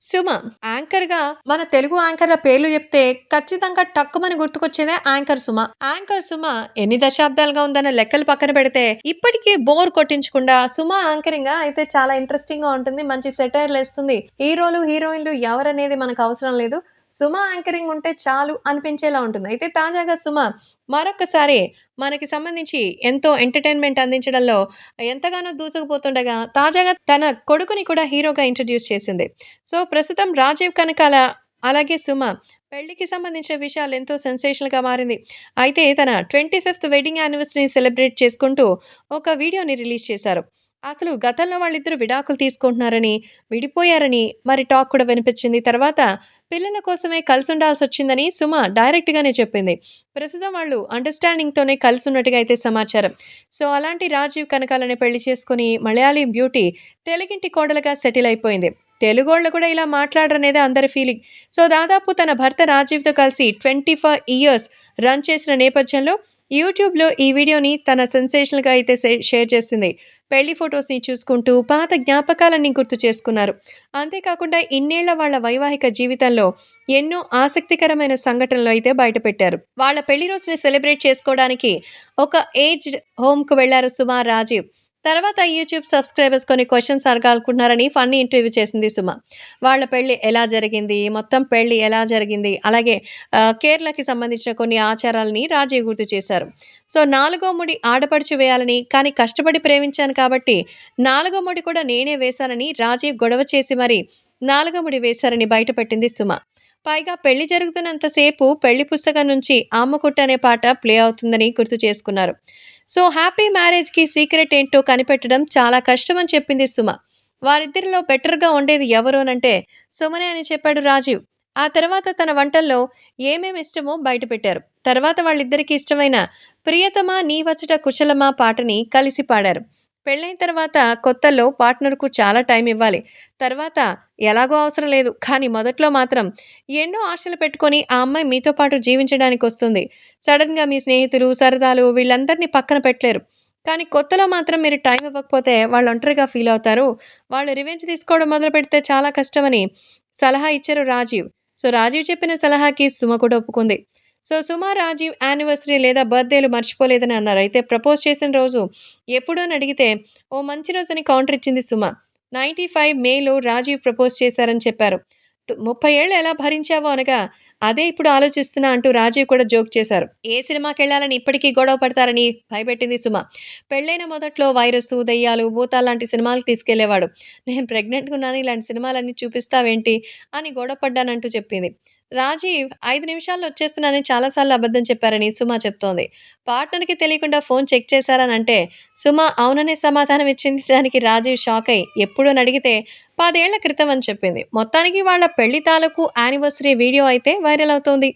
సుమ యాంకర్‌గా మన తెలుగు యాంకర్‌ల పేర్లు చెప్తే ఖచ్చితంగా టక్కుమని గుర్తుకొచ్చేదే యాంకర్ సుమ. యాంకర్ సుమ ఎన్ని దశాబ్దాలుగా ఉందన్న లెక్కలు పక్కన పెడితే ఇప్పటికీ బోర్ కొట్టించకుండా సుమ యాంకరింగ్ అయితే చాలా ఇంట్రెస్టింగ్‌గా ఉంటుంది. మంచి సెటైర్‌లేస్తుంది. హీరోలు, హీరోయిన్‌లు ఎవరనేది మనకు అవసరం లేదు. సుమ యాంకరింగ్ ఉంటే చాలు అనిపించేలా ఉంటుంది. అయితే తాజాగా సుమ మరొకసారి మనకి సంబంధించి ఎంతో ఎంటర్‌టైన్‌మెంట్ అందించడంలో ఎంతగానో దూసుకుపోతుండగా తాజాగా తన కొడుకుని కూడా హీరోగా ఇంట్రడ్యూస్ చేసింది. సో, ప్రస్తుతం రాజీవ్ కనకాల అలాగే సుమ పెళ్ళికి సంబంధించిన విషయాలు ఎంతో సెన్సేషనల్‌గా మారింది. అయితే తన 25థ్ వెడ్డింగ్ యానివర్సరీని సెలబ్రేట్ చేసుకుంటూ ఒక వీడియోని రిలీజ్ చేశారు. అసలు గతంలో వాళ్ళిద్దరూ విడాకులు తీసుకుంటున్నారని, విడిపోయారని మరి టాక్ కూడా వినిపించింది. తర్వాత పిల్లల కోసమే కలిసుండాల్సొచ్చిందని సుమ డైరెక్ట్‌గానే చెప్పింది. ప్రస్తుతం వాళ్ళు అండర్‌స్టాండింగ్‌తోనే కలిసున్నట్టుగా అయితే సమాచారం. సో, అలాంటి రాజీవ్ కనకాలని పెళ్ళి చేసుకుని మలయాళీ బ్యూటీ తెలుగింటి కోడలుగా సెటిల్ అయిపోయింది. తెలుగోళ్ళు కూడా ఇలా మాట్లాడరనేది అందరి ఫీలింగ్. సో, దాదాపు తన భర్త రాజీవ్‌తో కలిసి 25 ఇయర్స్ రన్ చేసిన నేపథ్యంలో యూట్యూబ్‌లో ఈ వీడియోని తన సెన్సేషనల్‌గా అయితే షేర్ చేసింది. పెళ్ళి ఫొటోస్ని చూసుకుంటూ పాత జ్ఞాపకాలన్నీ గుర్తు చేసుకున్నారు. అంతేకాకుండా ఇన్నేళ్ళ వాళ్ళ వైవాహిక జీవితంలో ఎన్నో ఆసక్తికరమైన సంఘటనలు అయితే బయటపెట్టారు. వాళ్ళ పెళ్ళి రోజుని సెలబ్రేట్ చేసుకోవడానికి ఒక ఏజ్డ్ హోమ్‌కు వెళ్ళారు సుమార్ రాజీవ్. తర్వాత యూట్యూబ్ సబ్స్క్రైబర్స్ కొన్ని క్వశ్చన్స్ అడగాలనుకుంటున్నారని ఫన్నీ ఇంటర్వ్యూ చేసింది సుమ. వాళ్ళ పెళ్ళి ఎలా జరిగింది? మొత్తం పెళ్ళి ఎలా జరిగింది? అలాగే కేరళకి సంబంధించిన కొన్ని ఆచారాలని రాజీ గుర్తు చేశారు. సో, నాలుగో ముడి ఆడపడుచు వేయాలని కానీ కష్టపడి ప్రేమించాను కాబట్టి నాలుగో ముడి కూడా నేనే వేశానని రాజీవ్ గొడవ చేసి మరి నాలుగో ముడి వేశారని బయటపెట్టింది సుమ. పైగా పెళ్ళి జరుగుతున్నంతసేపు పెళ్ళి పుస్తకం నుంచి 'ఆమకుట్టు' అనే పాట ప్లే అవుతుందని గుర్తు చేసుకున్నారు. సో, హ్యాపీ మ్యారేజ్‌కి సీక్రెట్ ఏంటో కనిపెట్టడం చాలా కష్టమని చెప్పింది సుమ. వారిద్దరిలో బెటర్‌గా ఉండేది ఎవరోనంటే సుమనే అని చెప్పాడు రాజీవ్. ఆ తర్వాత తన వంటల్లో ఏమేమి ఇష్టమో బయటపెట్టారు. తర్వాత వాళ్ళిద్దరికీ ఇష్టమైన 'ప్రియతమా వచ్చట కుశలమా' పాటని కలిసి పాడారు. పెళ్ళైన తర్వాత కొత్తలో పార్ట్నర్‌కు చాలా టైం ఇవ్వాలి. తర్వాత ఎలాగో అవసరం లేదు. కానీ మొదట్లో మాత్రం ఎన్నో ఆశలు పెట్టుకొని ఆ అమ్మాయి మీతో పాటు జీవించడానికి వస్తుంది సడన్గా మీ స్నేహితులు, సరదాలు వీళ్ళందరినీ పక్కన పెట్టలేరు. కానీ కొత్తలో మాత్రం మీరు టైం ఇవ్వకపోతే వాళ్ళు ఒంటరిగా ఫీల్ అవుతారు. వాళ్ళు రివెంజ్ తీసుకోవడం మొదలుపెడితే చాలా కష్టమని సలహా ఇచ్చారు రాజీవ్. సో, రాజీవ్ చెప్పిన సలహాకి సుమ కూడా ఒప్పుకుంది. సో, సుమా రాజీవ్ యానివర్సరీ లేదా బర్త్‌డేలు మర్చిపోలేదని అన్నారు. అయితే ప్రపోజ్ చేసిన రోజు ఎప్పుడో అని అడిగితే ఓ మంచి రోజని కౌంటర్ ఇచ్చింది సుమ. 95 మేలో రాజీవ్ ప్రపోజ్ చేశారని చెప్పారు. ముప్పై ఏళ్ళు ఎలా భరించావో అనగా అదే ఇప్పుడు ఆలోచిస్తున్నా అంటూ రాజీవ్ కూడా జోక్ చేశారు. ఏ సినిమాకి వెళ్ళాలని ఇప్పటికీ గొడవ పడతారని భయపెట్టింది సుమ. పెళ్ళైన మొదట్లో వైరస్సు, దెయ్యాలు, భూతాల్లాంటి సినిమాలకు తీసుకెళ్ళేవాడు. నేను ప్రెగ్నెంట్‌గా ఉన్నాను ఇలాంటి సినిమాలన్నీ చూపిస్తావేంటి అని గొడవ పడ్డానంటూ చెప్పింది. రాజీవ్ ఐదు నిమిషాల్లో వచ్చేస్తున్నానని చాలాసార్లు అబద్ధం చెప్పారని సుమ చెప్తోంది. పార్ట్నర్‌కి తెలియకుండా ఫోన్ చెక్ చేశారని అంటే సుమ అవుననే సమాధానం ఇచ్చింది. దానికి రాజీవ్ షాక్ అయి ఎప్పుడు అని అడిగితే పదేళ్ళ క్రితం అని చెప్పింది. మొత్తానికి వాళ్ళ పెళ్ళి తాలూకు యానివర్సరీ వీడియో అయితే వైరల్ అవుతోంది.